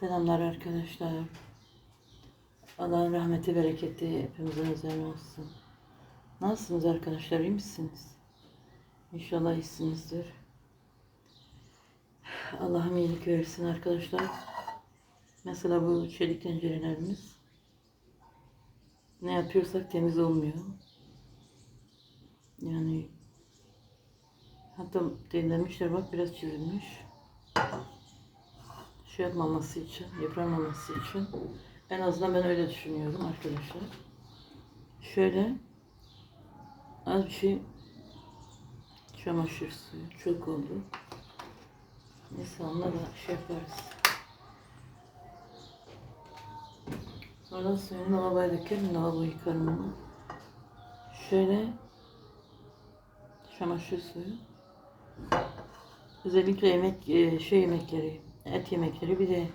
Selamlar arkadaşlar. Allah'ın rahmeti, bereketi hepimizin üzerine olsun. Nasılsınız arkadaşlar? iyi misiniz? İnşallah iyisinizdir. Allah'ım iyilik versin arkadaşlar. Mesela bu çelik tencerelerimiz ne yapıyorsak temiz olmuyor. Yani hatta dinlemişler bak biraz çizilmiş şey yapmaması için, yıpranmaması için en azından ben öyle düşünüyorum arkadaşlar. Şöyle az bir şey çamaşır suyu çok oldu. Neyse onunla da şey yaparız. Sonra suyunu lavaboya dökerim, lavabo yıkarım onu. Şöyle çamaşır suyu. Özellikle yemek, e, şey yemekleri, et yemekleri bir de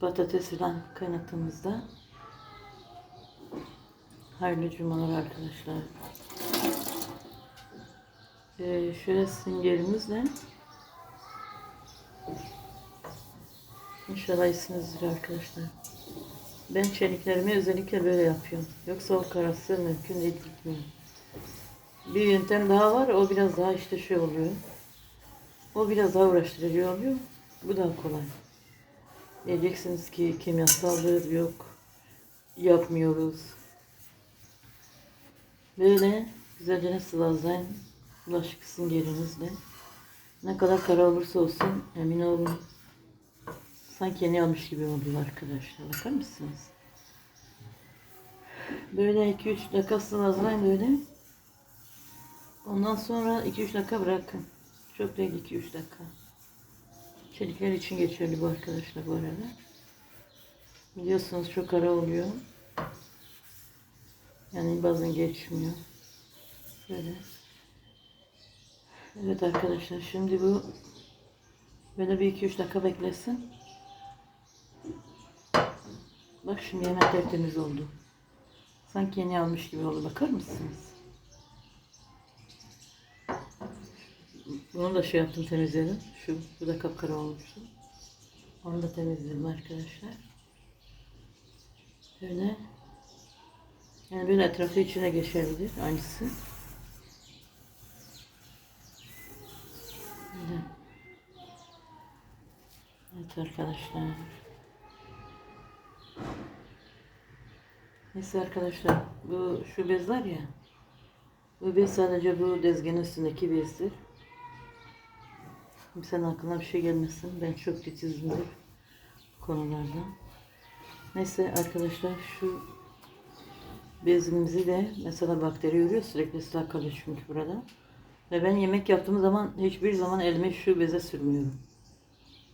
patates falan kaynattığımızda hayırlı cumalar arkadaşlar. Ee, şöyle süngerimizle İnşallah iyisinizdir arkadaşlar. Ben çeliklerimi özellikle böyle yapıyorum. Yoksa o karası mümkün değil gitmiyor. Bir yöntem daha var. O biraz daha işte şey oluyor. O biraz daha uğraştırıcı oluyor. Bu daha kolay. Diyeceksiniz ki kimyasaldır yok. Yapmıyoruz. Böyle güzelce sıvazlayın. Bulaşık süngerinizle. Ne kadar kara olursa olsun emin olun. Sanki yeni almış gibi oldular arkadaşlar. Bakar mısınız? Böyle 2-3 dakika sıvazlayın böyle. Ondan sonra 2-3 dakika bırakın. Çok değil 2-3 dakika. Çelikler için geçerli bu arkadaşlar bu arada. Biliyorsunuz çok ara oluyor. Yani bazen geçmiyor. Böyle. Evet arkadaşlar şimdi bu böyle bir 2-3 dakika beklesin. Bak şimdi yemek tertemiz oldu. Sanki yeni almış gibi oldu. Bakar mısınız? Bunu da şey yaptım temizledim. Şu bu da kapkara olmuştu. Onu da temizledim arkadaşlar. Böyle. Yani böyle etrafı içine geçebilir aynısı. Böyle. Evet arkadaşlar. Neyse arkadaşlar bu şu bez var ya. Bu bez sadece bu dezgahın üstündeki bezdir. Kimsenin aklına bir şey gelmesin. Ben çok titizimdir konularda. Neyse arkadaşlar şu bezimizi de mesela bakteri yürüyor sürekli ıslak kalıyor çünkü burada. Ve ben yemek yaptığım zaman hiçbir zaman elimi şu beze sürmüyorum.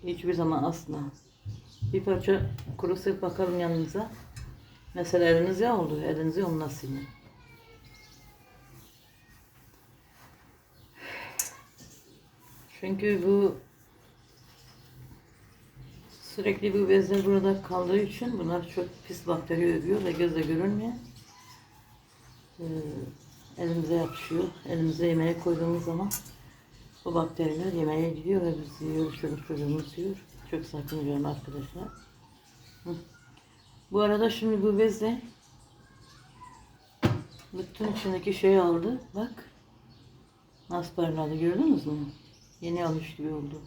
Hiçbir zaman asla. Bir parça kuru sık bakalım yanınıza. Mesela eliniz yağ oldu. Elinizi onunla silin. Çünkü bu sürekli bu bezler burada kaldığı için bunlar çok pis bakteri övüyor ve gözle görünmüyor. Ee, elimize yapışıyor. Elimize yemeğe koyduğumuz zaman o bakteriler yemeğe gidiyor ve biz yiyoruz, çocuk çocuğumuz yiyor. Çok sakınacağım arkadaşlar. Hı. Bu arada şimdi bu bezle bütün içindeki şeyi aldı. Bak. Nasıl parladı gördünüz mü? Yeni oldu.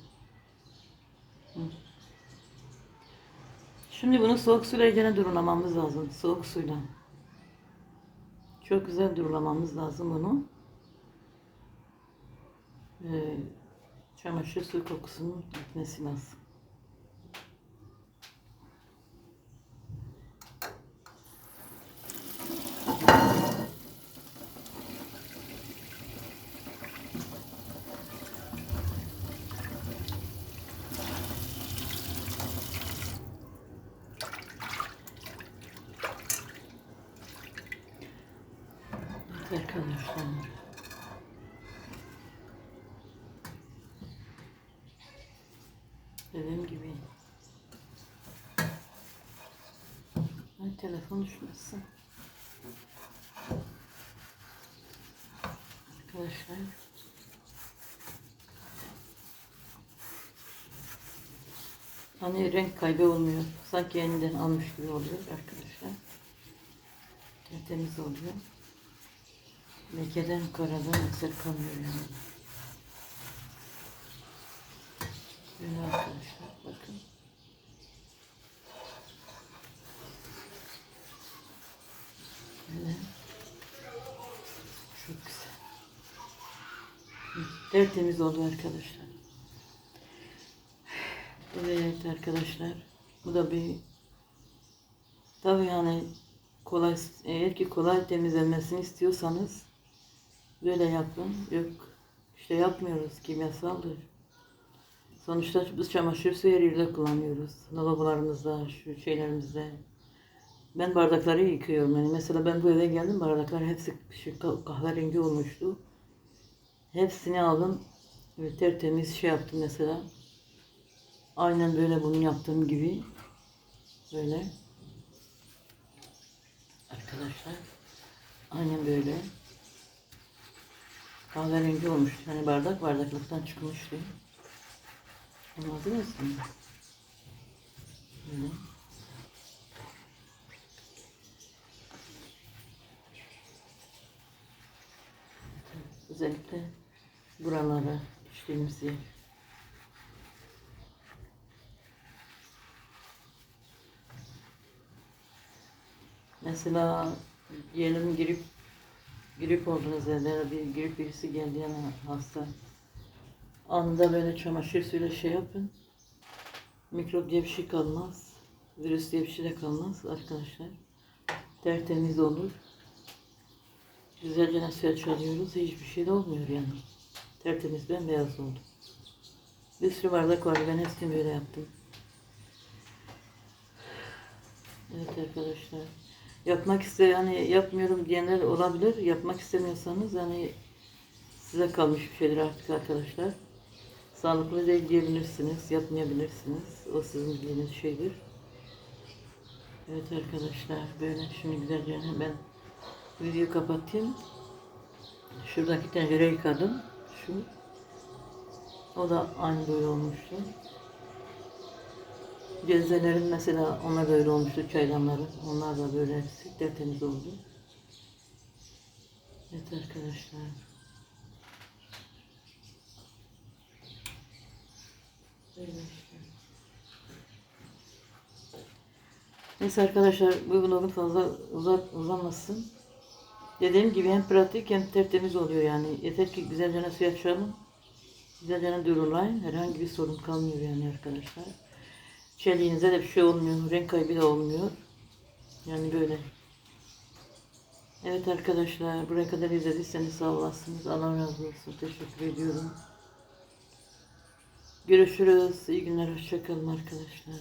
Şimdi bunu soğuk suyla gene durulamamız lazım. Soğuk suyla. Çok güzel durulamamız lazım bunu. Ee, çamaşır su kokusunun gitmesi lazım. Evet arkadaşlar. Dediğim gibi. Ay telefon düşmesin. Arkadaşlar. Hani renk kaybı olmuyor. Sanki yeniden almış gibi oluyor arkadaşlar. Tertemiz oluyor. Lekeden karadan eser kalmıyor yani. Böyle arkadaşlar bakın. Böyle. Çok güzel. Tertemiz oldu arkadaşlar. Evet arkadaşlar. Bu da bir tabii yani kolay eğer ki kolay temizlenmesini istiyorsanız böyle yapın. Yok işte yapmıyoruz kimyasaldır. Sonuçta biz çamaşır suyu her kullanıyoruz. Lavabolarımızda, şu şeylerimizde. Ben bardakları yıkıyorum. Yani mesela ben bu eve geldim bardaklar hepsi şu kah- kahverengi olmuştu. Hepsini aldım. Ve tertemiz şey yaptım mesela. Aynen böyle bunu yaptığım gibi. Böyle. Arkadaşlar. Aynen böyle. Kahverengi olmuş. Yani bardak bardaklıktan çıkmıştı. Anladınız mı? Böyle. Özellikle buralara içtiğimiz. Mesela diyelim grip grip oldunuz da bir grip birisi geldi yani hasta. Anında böyle çamaşır suyuyla şey yapın. Mikrop diye bir şey kalmaz. Virüs diye bir şey de kalmaz arkadaşlar. Tertemiz olur. Güzelce suya çalıyoruz. Hiçbir şey de olmuyor yani. Tertemiz bembeyaz oldu. Bir sürü bardak vardı. Ben hepsini böyle yaptım. Evet arkadaşlar. Yapmak iste hani yapmıyorum diyenler olabilir. Yapmak istemiyorsanız hani size kalmış bir şeydir artık arkadaşlar. Sağlıklı değil diyebilirsiniz, yapmayabilirsiniz. O sizin bildiğiniz şeydir. Evet arkadaşlar böyle şimdi güzelce ben videoyu kapatayım. Şuradaki tencere yıkadım. Şu. O da aynı böyle olmuştu. Cezvelerin mesela onlar böyle olmuştu çaydanları. Onlar da böyle tertemiz oldu. Evet arkadaşlar. Neyse arkadaşlar bu vlogun fazla uzak uzamasın. Dediğim gibi hem pratik hem tertemiz oluyor yani. Yeter ki güzelce suya açalım. Güzelce durulayın. Herhangi bir sorun kalmıyor yani arkadaşlar. Çeliğinize de bir şey olmuyor. Renk kaybı da olmuyor. Yani böyle. Evet arkadaşlar buraya kadar izlediyseniz sağ olasınız. Allah razı olsun. Teşekkür ediyorum. Görüşürüz. İyi günler. Hoşçakalın arkadaşlar.